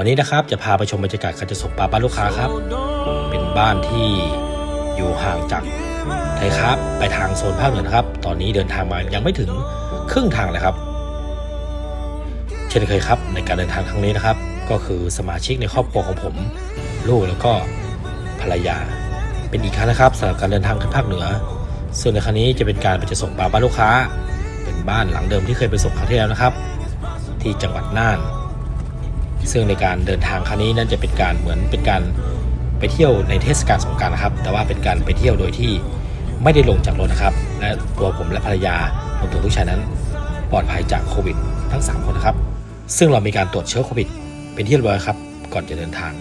วันนี้นะครับจะพาไปชมบรรยากาศการจะส่งปลาบ้านลูกค้าครับ เป็นบ้านที่อยู่ห่างจากไทยครับ ไปทางโซนภาคเหนือนะครับ ตอนนี้เดินทางมายังไม่ถึงครึ่งทางเลยครับ เช่นเคยครับในการเดินทางครั้งนี้นะครับ ก็คือสมาชิกในครอบครัวของผม ลูกแล้วก็ภรรยา เป็นอีกครั้งนะครับสำหรับการเดินทางขึ้นภาคเหนือ ส่วนในครั้งนี้จะเป็นการไปจะส่งปลาบ้านลูกค้า เป็นบ้านหลังเดิมที่เคยไปส่งครั้งที่แล้วนะครับ ที่จังหวัดน่าน ซึ่งในการเดินทางครั้งนี้นั่นจะเป็นการเหมือนเป็นการไปเที่ยวในเทศกาลสงการนะครับ แต่ว่าเป็นการไปเที่ยวโดยที่ไม่ได้ลงจากรถนะครับ และตัวผมและภรรยารวมถึงลูกชายนั้น ปลอดภัยจากโควิด ทั้ง 3 คนนะครับ ซึ่งเรามีการตรวจเชื้อโควิด เป็นที่เรียบร้อยครับ ก่อนจะเดินทาง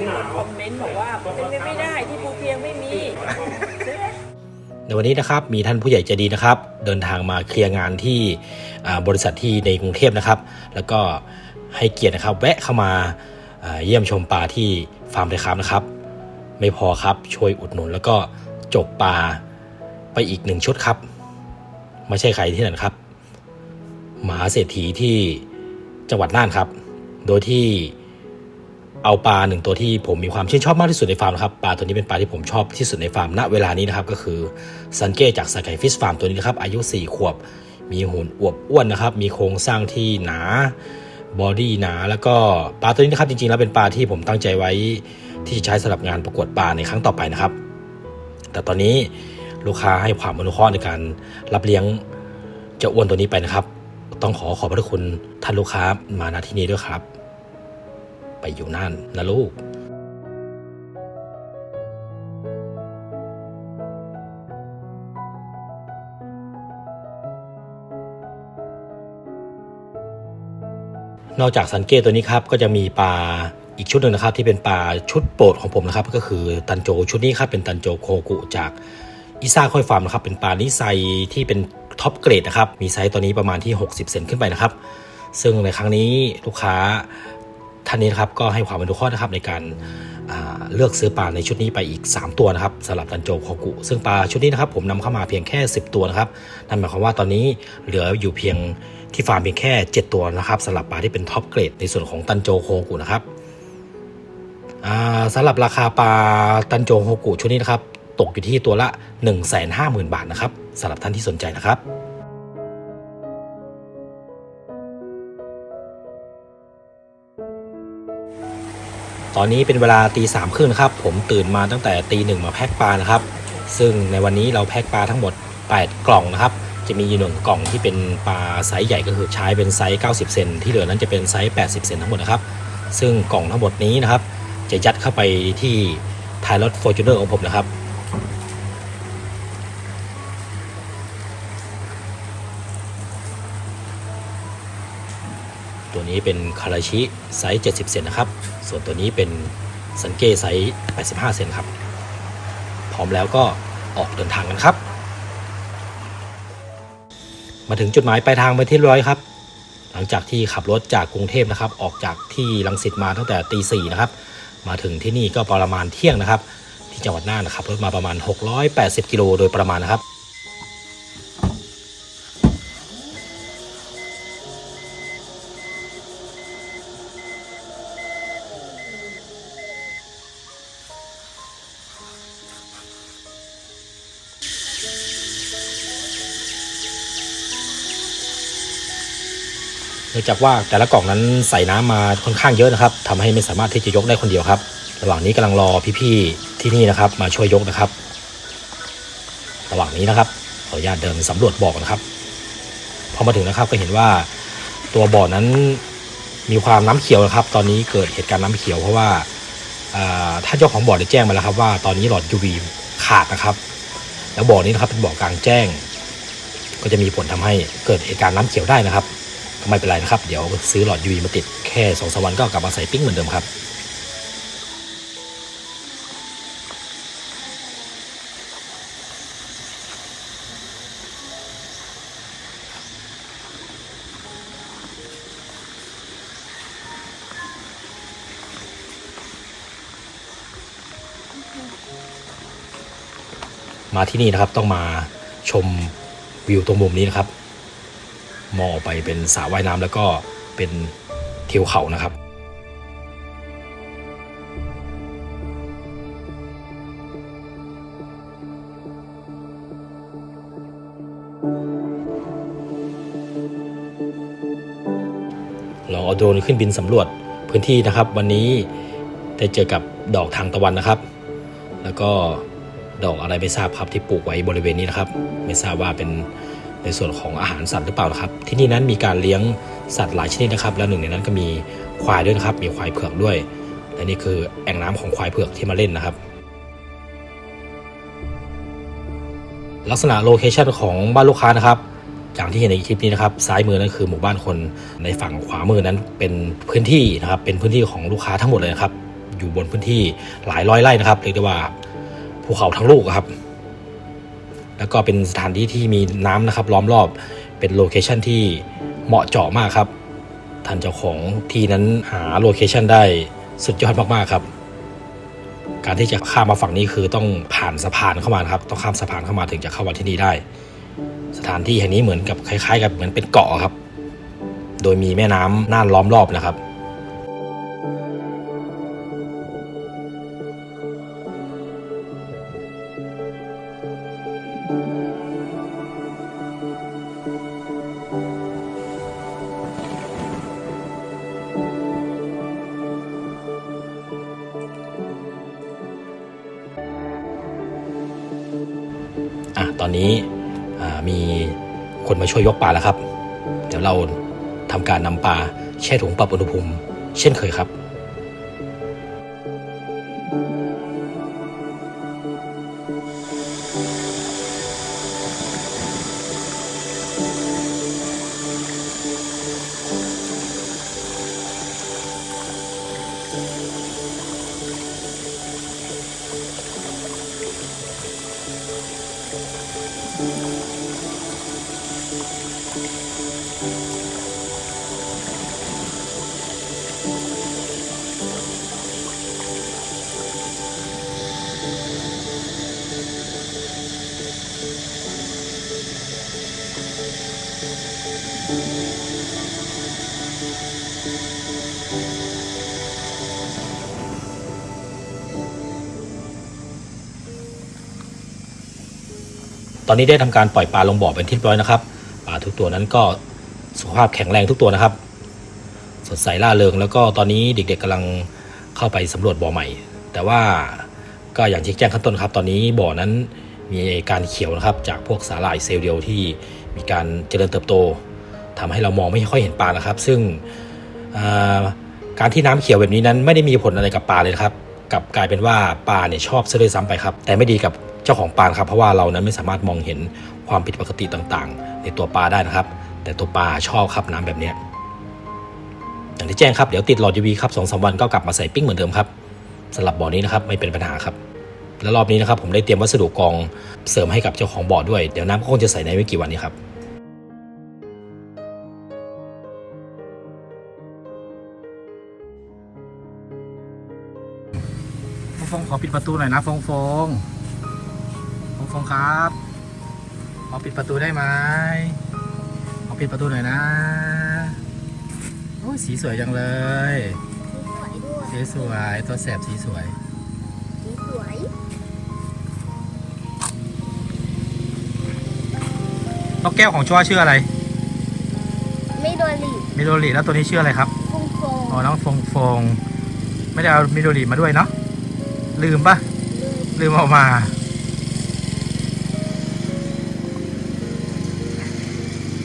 มีคนคอมเมนต์บอกว่าเป็นไปไม่ได้ที่ภูเพียงไม่มีในวันนี้นะครับมีท่านผู้ใหญ่ใจดีนะครับ เดินทางมาเคลียร์งานที่บริษัทที่ในกรุงเทพนะครับ แล้วก็ให้เกียรตินะครับ แวะเข้ามาเยี่ยมชมปลาที่ฟาร์มไทยครับนะครับ ไม่พอครับช่วยอุดหนุน แล้วก็จบปลาไปอีกหนึ่งชุดครับ ไม่ใช่ใครที่ไหนครับมหาเศรษฐีที่จังหวัดน่านครับ โดยที่ เอาปลาหนึ่งตัวที่ผมมีความชื่นชอบมากที่สุดในฟาร์มนะครับปลาตัวนี้เป็นปลาที่ผมชอบที่สุดในฟาร์มณเวลานี้นะครับก็คือซันเก้จากสกายฟิชฟาร์มตัวนี้นะครับอายุ 4 ขวบ มีหุ่นอวบอ้วนนะครับมีโครงสร้างที่หนาบอดี้หนาแล้วก็ปลาตัวนี้นะครับจริงๆแล้วเป็นปลาที่ผมตั้งใจไว้ที่จะใช้สำหรับงานประกวดปลาในครั้งต่อไปนะครับ แต่ตอนนี้ลูกค้าให้ความอนุเคราะห์ในการรับเลี้ยงเจ้าอ้วนตัวนี้ไปนะครับ ต้องขอขอบพระคุณท่านลูกค้ามาณที่นี้ด้วยครับ ไปอยู่นั่นนะลูกนอกจากสันเกตตัวนี้ครับก็จะมีปลาอีกชุดหนึ่งนะครับที่เป็นปลาชุดโปรดของผมนะครับ ก็คือตันโจชุดนี้ครับเป็นตันโจโคกุจากอิซ่าค่อยฟาร์มนะครับเป็นปลานิไซที่เป็นท็อปเกรดนะครับมีไซส์ตัวนี้ประมาณที่ 60 เซนขึ้นไปนะครับ ซึ่งในครั้งนี้ลูกค้า ท่านนี้นะครับก็ให้ความอนุเคราะห์นะครับในการาเลือกซื้อปลาในชุดนี้ไปอีก 3 ตัวนะครับสำหรับตันโจโคกุซึ่งปลาชุดนี้นะครับผมนำเข้ามาเพียงแค่ 10 ตัวนะครับนั่นหมายความว่าตอนนี้เหลืออยู่เพียงที่ฟาร์มเพียงแค่ 7 ตัวนะครับสำหรับปลาที่เป็นท็อปเกรดในส่วนของตันโจโคกุนะครับสำหรับราคาปลาตันโจโคกุชุดนี้นะครับตกอยู่ที่ตัวละ 150,000 บาทนะครับสำหรับท่านที่สนใจนะครับ ตอนนี้เป็นเวลาตีสามครึ่งครับ ผมตื่นมาตั้งแต่ตีหนึ่งมาแพ็คปลานะครับ ซึ่งในวันนี้เราแพ็คปลาทั้งหมด 8 กล่องนะครับ จะมีอยู่หนึ่งกล่องที่เป็นปลาไซส์ใหญ่ก็คือใช้เป็นไซส์ 90 เซนที่เหลือนั้นจะเป็นไซส์ 80 เซนทั้งหมดนะครับ ซึ่งกล่องทั้งหมดนี้นะครับ จะยัดเข้าไปที่ท้ายรถฟอร์จูเนอร์ของผมนะครับ นี้เป็นคาราชิไซส์ 70 เซนนะครับ ส่วนตัวนี้เป็นสันเกไซส์ 85 เซนครับ พร้อมแล้วก็ออกเดินทางกันครับ มาถึงจุดหมายปลายทางไปที่ร้อยครับ หลังจากที่ขับรถจากกรุงเทพนะครับ ออกจากที่ลังสิตมาตั้งแต่ตีสี่นะครับ มาถึงที่นี่ก็ประมาณเที่ยงนะครับ ที่จังหวัดน่านนะครับรถมาประมาณ 680 กิโลโดยประมาณนะครับ นื่องจากว่าแต่ละกล่องนั้นใส่น้ำมาค่อนข้างเยอะนะครับทำให้ไม่สามารถที่จะยกได้คนเดียวครับ ระหว่างนี้กำลังรอพี่ๆที่นี่นะครับมาช่วยยกนะครับ ระหว่างนี้นะครับขออนุญาตเดินสำรวจบ่อก่อนครับพอมาถึงนะครับก็เห็นว่าตัวบ่อนั้นมีความน้ำเขียวนะครับ ตอนนี้เกิดเหตุการณ์น้ำเขียวเพราะว่าถ้าเจ้าของบ่อได้แจ้งมาแล้วครับว่าตอนนี้หลอด UV ขาดนะครับ แล้วบ่อนี้นะครับเป็นบ่อกลางแจ้ง ก็จะมีผลทำให้เกิดเหตุการณ์น้ำเขียวได้นะครับ ไม่เป็นไรนะครับ เดี๋ยวซื้อหลอด UV มาติดแค่สองสวันก็กลับมาใส่ปิ้งเหมือนเดิมครับมาที่นี่นะครับต้องมาชมวิวตรงมุมนี้นะครับ มองออกไปเป็นสระว่ายน้ำแล้วก็เป็นทิวเขานะครับ ลองเอาโดรนขึ้นบินสำรวจพื้นที่นะครับ วันนี้ได้เจอกับดอกทางตะวันนะครับ แล้วก็ดอกอะไรไม่ทราบครับที่ปลูกไว้บริเวณนี้นะครับ ไม่ทราบว่าเป็น ในส่วนของอาหารสัตว์หรือเปล่านะครับ ที่นี่นั้นมีการเลี้ยงสัตว์หลายชนิดนะครับ แล้วหนึ่งในนั้นก็มีควายด้วยนะครับ มีควายเผือกด้วยและนี่คือแอ่งน้ำของควายเผือกที่มาเล่นนะครับ ลักษณะโลเคชันของบ้านลูกค้านะครับอย่างที่เห็นในคลิปนี้นะครับซ้ายมือนั่นคือหมู่บ้านคนในฝั่งขวามือนั้นเป็นพื้นที่นะครับ เป็นพื้นที่ของลูกค้าทั้งหมดเลยนะครับ อยู่บนพื้นที่หลายร้อยไร่นะครับเรียกได้ว่าภูเขาทั้งลูกครับ แล้วก็เป็นสถานที่ที่มีน้ำนะครับล้อมรอบเป็นโลเคชันที่เหมาะเจาะมากครับท่านเจ้าของที่นั้นหาโลเคชันได้สุดยอดมากๆครับ การที่จะข้ามมาฝั่งนี้คือต้องผ่านสะพานเข้ามาครับ ต้องข้ามสะพานเข้ามาถึงจะเข้ามาที่นี่ได้ สถานที่แห่งนี้เหมือนกับคล้าย ๆ กับเหมือนเป็นเกาะครับ โดยมีแม่น้ำน่านล้อมรอบนะครับ อะตอนนี้มีคนมาช่วยยกปลาแล้วครับ เดี๋ยวเราทำการนำปลาแช่ถุงปรับอุณหภูมิ เช่นเคยครับ ตอนนี้ได้ทำการปล่อยปลาลงบ่อเป็นที่เรียบร้อยนะครับปลาทุกตัวนั้นก็สุขภาพแข็งแรงทุกตัวนะครับ สดใสล่าเริงแล้วก็ตอนนี้เด็กๆกำลังเข้าไปสำรวจบ่อใหม่ แต่ว่าก็อย่างที่แจ้งขั้นต้นครับ ตอนนี้บ่อนั้นมีการเขียวนะครับ จากพวกสาหร่ายเซลล์เดียวที่มีการเจริญเติบโตทำให้เรามองไม่ค่อยเห็นปลานะครับ ซึ่งการที่น้ำเขียวแบบนี้นั้นไม่ได้มีผลอะไรกับปลาเลยครับกลับกลายเป็นว่าปลาเนี่ยชอบซะด้วยซ้ำไปครับ แต่ไม่ดีกับ จ้าของปลาครับเพราะว่าเรานั้นไม่สามารถมองเห็นความผิดปกติต่างๆ ในตัวปลาได้นะครับ แต่ตัวปลาชอบครับน้ำแบบนี้อย่างที่แจ้งครับเดี๋ยวติดหลอด UV ครับสองสามวันก็กลับมาใส่ปิ้งเหมือนเดิมครับสำหรับบ่อนี้นะครับไม่เป็นปัญหาครับ และรอบนี้นะครับผมได้เตรียมวัสดุกองเสริมให้กับเจ้าของบ่อด้วยเดี๋ยวน้ำก็คงจะใส่ในไม่กี่วันนี้ครับฟงขอปิดประตูหน่อยนะฟงฟง ฟงฟงครับขอปิดประตูได้ไหมขอปิดประตูหน่อยนะโอ้ยสีสวยจังเลย สวยด้วยสีสวยตัวแสบสีสวยสวยนกแก้วของชัวชื่ออะไรไม่โดนหลีบมิโดริแล้วตัวนี้ชื่ออะไรครับฟงฟงอ๋อน้องฟงฟง ไม่ได้เอามิโดริมาด้วยเนาะลืมปะลืมเอามา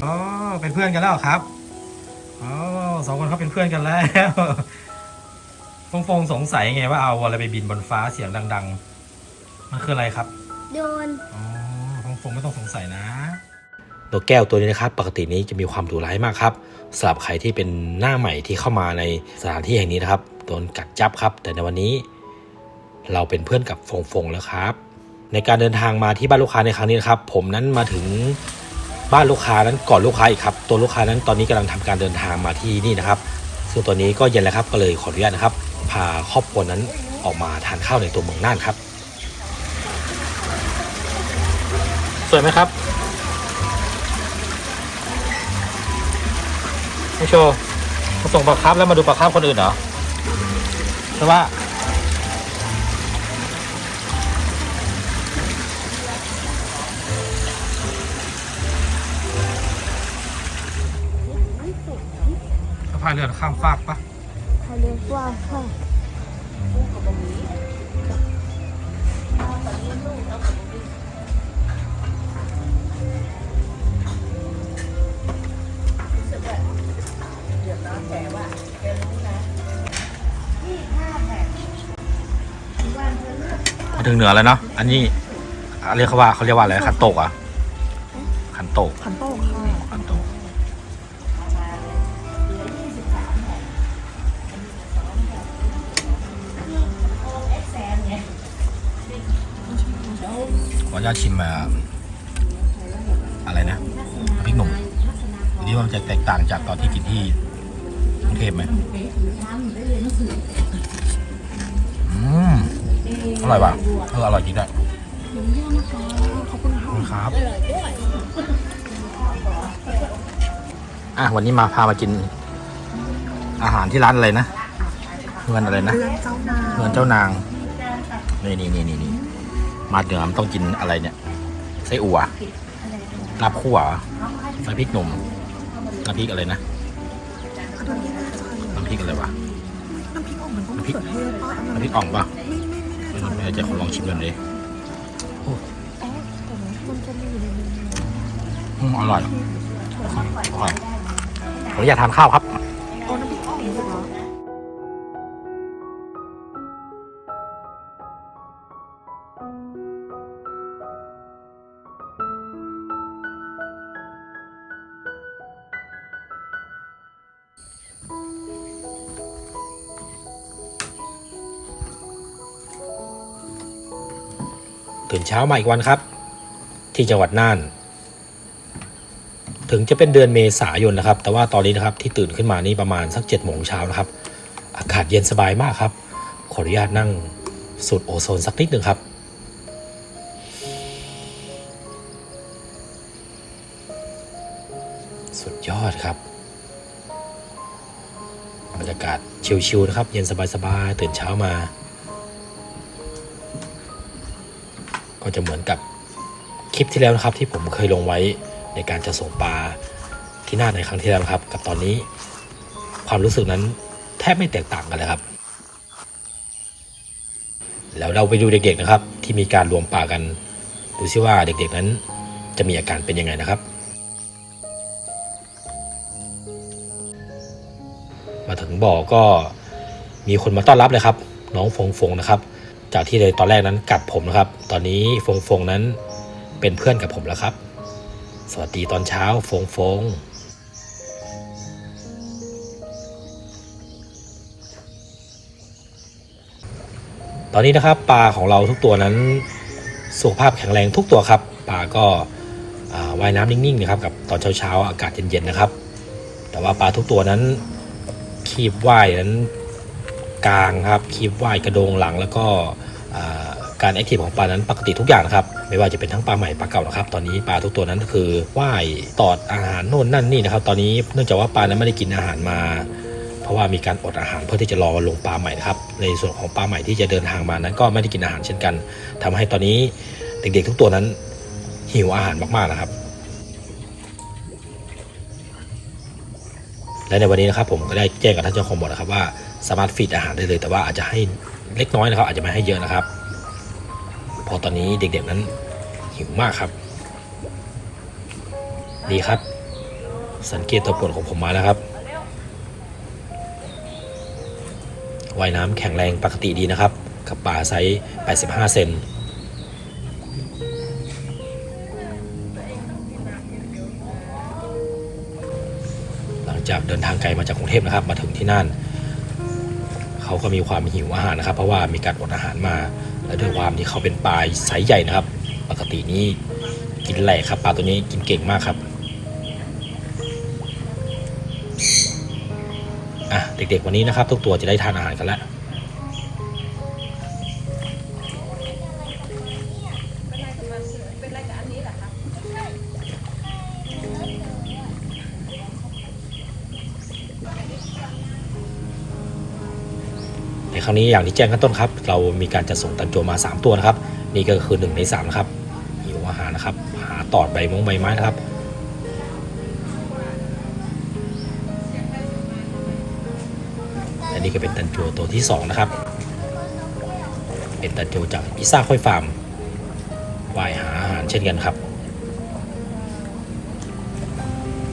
อ๋อเป็นเพื่อนกันแล้วเหรอครับอ๋อสองคนเขาเป็นเพื่อนกันแล้วฟงฟงสงสัยไงว่าเอาอะไรไปบินบนฟ้าเสียงดัง ๆ มันคืออะไรครับ โดน อ๋อฟงฟงไม่ต้องสงสัยนะนกแก้วตัวนี้นะครับ ปกตินี้จะมีความดุร้ายมากครับสำหรับใครที่เป็นหน้าใหม่ที่เข้ามาในสถานที่แห่งนี้นะครับโดนกัดจับครับ แต่ในวันนี้ เราเป็นเพื่อนกับฟงฟงแล้วครับ ในการเดินทางมาที่บ้านลูกค้าในครั้งนี้นะครับ ผมนั้นมาถึง บ้านลูกค้านั้นก่อนลูกค้าอีกครับตัวลูกค้านั้นตอนนี้กำลังทำการเดินทางมาที่นี่นะครับ ซึ่งตอนนี้ก็เย็นแล้วครับก็เลยขออนุญาตนะครับ พาครอบครัวนั้นออกมาทานข้าวในตัวเมืองน่านครับ สวยไหมครับไม่โชว์มาส่งปลาคาร์ฟแล้วมาดูปลาคาร์ฟคนอื่นเหรอใช่ว่า เขาเรือข้ามฟากปะเขาเรียกว่าค่ะมาถึงเหนือแล้วเนาะอันนี้เรียกเขาว่าเขาเรียกว่าอะไรขันโตกอะขันโตกขันโตกค่ะ ญาตชิมอะไรนะพริกหนุ่มทีนี้ว่ามันจะแตกต่างจากตอนที่กินที่กรุงเทพไหมอืมอร่อยป่ะเอออร่อยจริงด้วยขอบคุณครับอะวันนี้มาพามากิน อาหารที่ร้านอะไรนะเงินอะไรนะเรือนเจ้านางเงินเจ้านางนี่นี่นี่นี่ มาเหนือมันต้องกินอะไรเนี่ยไส้อั่วลาบคั่วน้ำพริกหนุ่มน้ำพริกอะไรนะน้ำพริกอะไรวะน้ำพริกอ่องมันต้องเขือเทศป่ะอันนั้นน้ำพริกอ่องปะไม่ไม่ไม่แน่ใจไม่แน่ใจขอลองชิมกันดิอ๋อแต่มันจะมีอยู่ในนี้อืมอร่อยอร่อยขออนุญาตทานข้าวครับ ตื่นเช้ามาอีกวันครับ ที่จังหวัดน่าน ถึงจะเป็นเดือนเมษายนนะครับ แต่ว่าตอนนี้นะครับที่ตื่นขึ้นมานี่ประมาณสัก7จ็ดโมงเช้านะครับ อากาศเย็นสบายมากครับ ขออนุญาตนั่งสูดโอโซนสักนิดหนึ่งครับสุดยอดครับบรรยากาศชิลๆนะครับ เย็นสบายๆตื่นเช้ามา ก็จะเหมือนกับคลิปที่แล้วนะครับ ที่ผมเคยลงไว้ในการจะส่งปลาที่น่าในครั้งที่แล้วครับ กับตอนนี้ความรู้สึกนั้นแทบไม่แตกต่างกันเลยครับ แล้วเราไปดูเด็กๆนะครับ ที่มีการรวมปลากันดูซิว่าเด็กๆนั้นจะมีอาการเป็นยังไงนะครับ มาถึงบ่อก็มีคนมาต้อนรับเลยครับ น้องฟงฟงนะครับ จากที่เลยตอนแรกนั้นกัดผมนะครับ ตอนนี้ฟงฟงนั้นเป็นเพื่อนกับผมแล้วครับ สวัสดีตอนเช้าฟงฟงตอนนี้นะครับปลาของเราทุกตัวนั้นสุขภาพแข็งแรงทุกตัวครับปลาก็ว่ายน้ำนิ่งๆนะครับกับตอนเช้าๆอากาศเย็นๆนะครับ แต่ว่าปลาทุกตัวนั้นคีบว่ายนั้นกลางครับคีบว่ายกระโดงหลังแล้วก็ การแอคทีฟของปลานั้นปกติทุกอย่างนะครับ ไม่ว่าจะเป็นทั้งปลาใหม่ปลาเก่านะครับ ตอนนี้ปลาทุกตัวนั้นคือว่ายตอดอาหารโน่นนั่นนี่นะครับ ตอนนี้เนื่องจากว่าปลานั้นไม่ได้กินอาหารมา เพราะว่ามีการอดอาหารเพื่อที่จะรอลงปลาใหม่นะครับ ในส่วนของปลาใหม่ที่จะเดินทางมานั้นก็ไม่ได้กินอาหารเช่นกันทำให้ตอนนี้เด็กๆ ทุกตัวนั้นหิวอาหารมากๆนะครับ และในวันนี้นะครับผมก็ได้แจ้งกับท่านเจ้าของบ่อนะครับว่าสามารถฟีดอาหารได้เลย แต่ว่าอาจจะให้ เล็กน้อยนะครับ อาจจะไม่ให้เยอะนะครับพราะตอนนี้เด็กๆนั้นหิวมากครับ ดีครับ สังเกตตัวปวดของผมมาแล้วครับว่ายน้ำแข็งแรงปกติดีนะครับ กับปลาไซส์ 85 เซนหลังจากเดินทางไกลมาจากกรุงเทพนะครับ มาถึงที่นั่น เขาก็มีความหิวอาหารนะครับ เพราะว่ามีการอดอาหารมาและด้วยความที่เขาเป็นปลาสายใหญ่นะครับ ปกตินี้กินแหลกครับปลาตัวนี้กินเก่งมากครับอะเด็กๆวันนี้นะครับ ทุกตัวจะได้ทานอาหารกันแล้ว ครั้งนี้อย่างที่แจ้งขั้นต้นครับ เรามีการจัดส่งตันโจมา 3 ตัวนะครับ นี่ก็คือ 1 ใน3นะครับหิวอาหารนะครับ หาตอดใบมงใบไม้นะครับและนี่ก็เป็นตันโจตัวที่ 2 นะครับ เป็นตันโจจากพิซซ่าค่อยฟาร์มว่ายหาอาหารเช่นกันครับ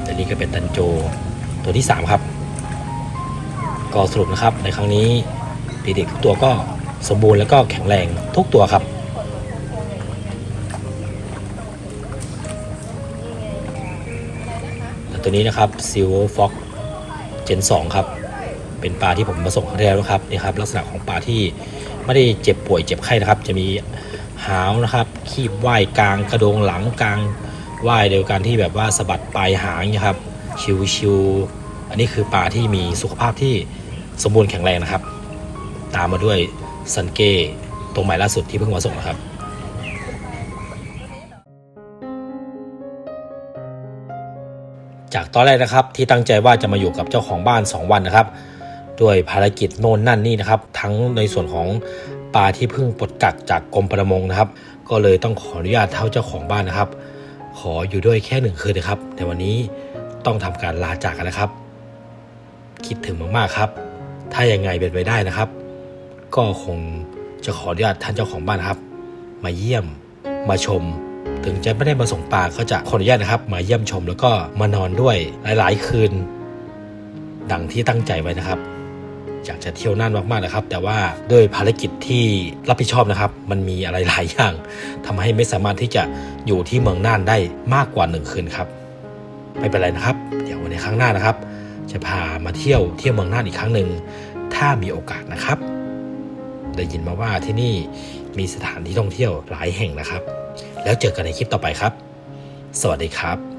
และนี่ก็เป็นตันโจตัวที่ 3 ครับก็สรุปนะครับในครั้งนี้ เด็กๆทุกตัวก็สมบูรณ์แล้วก็แข็งแรงทุกตัวครับและตัวนี้นะครับ Silver Fox Gen 2ครับ เป็นปลาที่ผมมาส่งครั้งที่แล้วนะครับนี่ครับลักษณะของปลาที่ไม่ได้เจ็บป่วยเจ็บไข้นะครับ จะมีหาวนะครับ คีบว่ายกลางกระโดงหลังกลางว่ายโดยการที่แบบว่าสะบัดปลายหางนะครับชิวๆอันนี้คือปลาที่มีสุขภาพที่สมบูรณ์แข็งแรงนะครับ ตามมาด้วยซันเก้ตัวใหม่ล่าสุดที่เพิ่งมาส่งนะครับจากตอนแรกนะครับที่ตั้งใจว่าจะมาอยู่กับเจ้าของบ้าน 2 วันนะครับ ด้วยภารกิจโน่นนั่นนี่นะครับ ทั้งในส่วนของปลาที่เพิ่งปลดกักจากกรมประมงนะครับ ก็เลยต้องขออนุญาตเท่าเจ้าของบ้านนะครับ ขออยู่ด้วยแค่หนึ่งคืนนะครับในวันนี้ต้องทำการลาจากกันนะครับ คิดถึงมากๆครับ ถ้ายังไงเป็นไปได้นะครับ ก็คงจะขออนุญาตท่านเจ้าของบ้านครับ มาเยี่ยมมาชม ถึงจะไม่ได้มาส่งปลาก็จะขออนุญาตนะครับ มาเยี่ยมชมแล้วก็มานอนด้วยหลาย ๆ คืน ดังที่ตั้งใจไว้นะครับอยากจะเที่ยวน่านมากๆนะครับ แต่ว่าด้วยภารกิจที่รับผิดชอบนะครับ มันมีอะไรหลายอย่างทำให้ไม่สามารถที่จะอยู่ที่เมืองน่านได้มากกว่าหนึ่งคืนครับ ไม่เป็นไรนะครับ เดี๋ยวในครั้งหน้านะครับ จะพามาเที่ยวเที่ยวเมืองน่านอีกครั้งหนึ่งถ้ามีโอกาสนะครับ ได้ยินมาว่าที่นี่มีสถานที่ท่องเที่ยวหลายแห่งนะครับ แล้วเจอกันในคลิปต่อไปครับ สวัสดีครับ